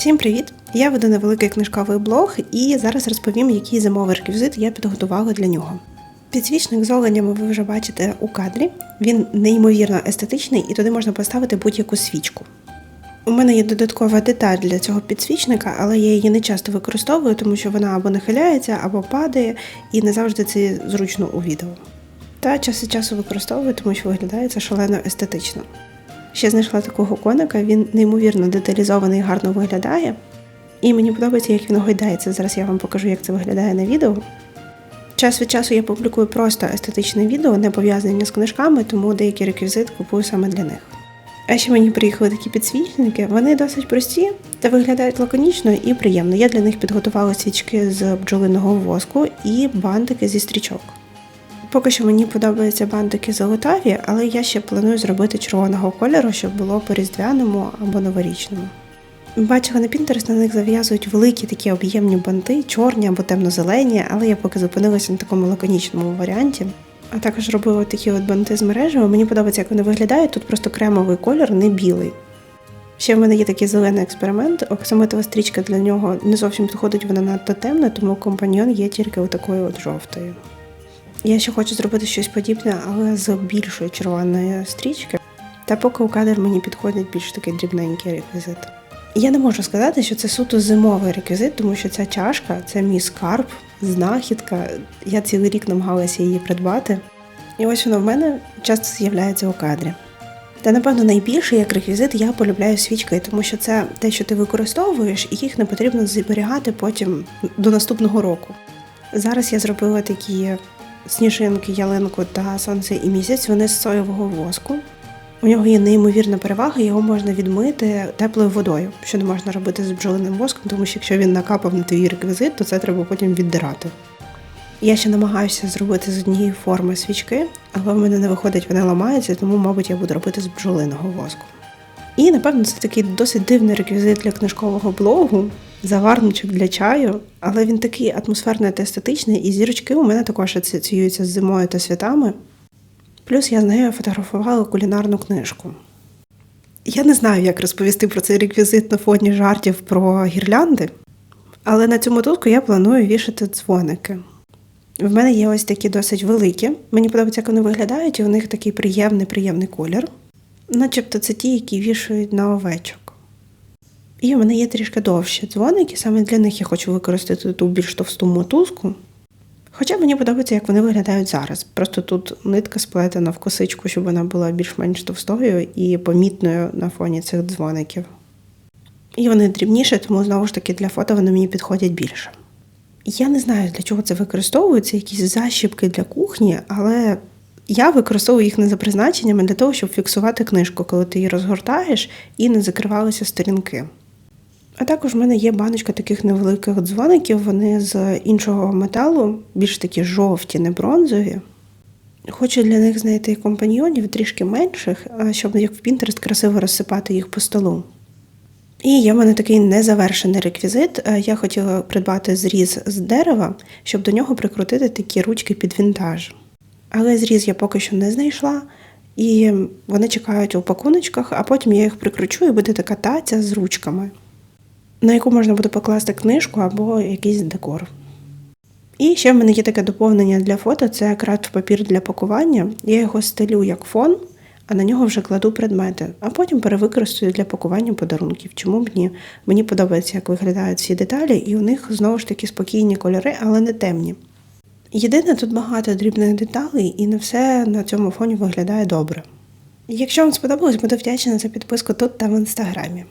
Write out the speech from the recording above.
Всім привіт! Я веду невеликий книжковий блог і зараз розповім, який зимовий реквізит я підготувала для нього. Підсвічник з оленями ви вже бачите у кадрі. Він неймовірно естетичний і туди можна поставити будь-яку свічку. У мене є додаткова деталь для цього підсвічника, але я її не часто використовую, тому що вона або нахиляється, або падає, і не завжди це зручно у відео. Та час від часу використовую, тому що виглядає це шалено естетично. Ще знайшла такого коника, він неймовірно деталізований гарно виглядає. І мені подобається, як він гойдається. Зараз я вам покажу, як це виглядає на відео. Час від часу я публікую просто естетичне відео, не пов'язані з книжками, тому деякий реквізит купую саме для них. А ще мені приїхали такі підсвічники. Вони досить прості та виглядають лаконічно і приємно. Я для них підготувала свічки з бджолиного воску і бантики зі стрічок. Поки що мені подобаються бантики золотаві, але я ще планую зробити червоного кольору, щоб було по різдвяному або новорічному. Бачила на Pinterest, на них зав'язують великі такі об'ємні банти, чорні або темно-зелені, але я поки зупинилася на такому лаконічному варіанті. А також робила такі от банти з мережею. Мені подобається, як вони виглядають. Тут просто кремовий колір, не білий. Ще в мене є такий зелений експеримент. Оксамитова стрічка для нього не зовсім підходить, вона надто темна, тому компаньйон є тільки отакою от жовтою. Я ще хочу зробити щось подібне, але з більшої червоної стрічки. Та поки у кадр мені підходить більш такий дрібненький реквізит. Я не можу сказати, що це суто зимовий реквізит, тому що ця чашка це мій скарб, знахідка. Я цілий рік намагалася її придбати. І ось вона в мене часто з'являється у кадрі. Та напевно найбільше як реквізит я полюбляю свічки, тому що це те, що ти використовуєш, і їх не потрібно зберігати потім до наступного року. Зараз я зробила такі сніжинки, ялинку та сонце і місяць. Вони з соєвого воску. У нього є неймовірна перевага, його можна відмити теплою водою, що не можна робити з бджолиним воском, тому що якщо він накапав на твій реквізит, то це треба потім віддирати. Я ще намагаюся зробити з однієї форми свічки, але в мене не виходить, вони ламаються, тому, мабуть, я буду робити з бджолиного воску. І, напевно, це такий досить дивний реквізит для книжкового блогу, заварничок для чаю, але він такий атмосферний та естетичний, і зірочки у мене також асоціюються з зимою та святами. Плюс я з нею фотографувала кулінарну книжку. Я не знаю, як розповісти про цей реквізит на фоні жартів про гірлянди, але на цю мотузку я планую вішати дзвоники. В мене є ось такі досить великі. Мені подобається, як вони виглядають, і у них такий приємний, приємний колір. Начебто це ті, які вішають на овечок. І у мене є трішки довші дзвоники, саме для них я хочу використати ту більш товсту мотузку. Хоча мені подобається, як вони виглядають зараз. Просто тут нитка сплетена в косичку, щоб вона була більш-менш товстою і помітною на фоні цих дзвоників. І вони дрібніші, тому знову ж таки для фото вони мені підходять більше. Я не знаю, для чого це використовується, якісь защіпки для кухні, але я використовую їх не за призначеннями для того, щоб фіксувати книжку, коли ти її розгортаєш і не закривалися сторінки. А також в мене є баночка таких невеликих дзвоників, вони з іншого металу, більш такі жовті, не бронзові. Хочу для них знайти компаньйонів трішки менших, щоб як в Pinterest красиво розсипати їх по столу. І є в мене такий незавершений реквізит. Я хотіла придбати зріз з дерева, щоб до нього прикрутити такі ручки під вінтаж. Але зріз я поки що не знайшла, і вони чекають у пакуночках, а потім я їх прикручу і буде така таця з ручками на яку можна буде покласти книжку або якийсь декор. І ще в мене є таке доповнення для фото це крафт папір для пакування. Я його стелю як фон, а на нього вже кладу предмети, а потім перевикористаю для пакування подарунків. Чому б ні? Мені подобається, як виглядають всі деталі, і у них знову ж таки спокійні кольори, але не темні. Єдине, тут багато дрібних деталей, і не все на цьому фоні виглядає добре. Якщо вам сподобалось, буду вдячна за підписку тут та в інстаграмі.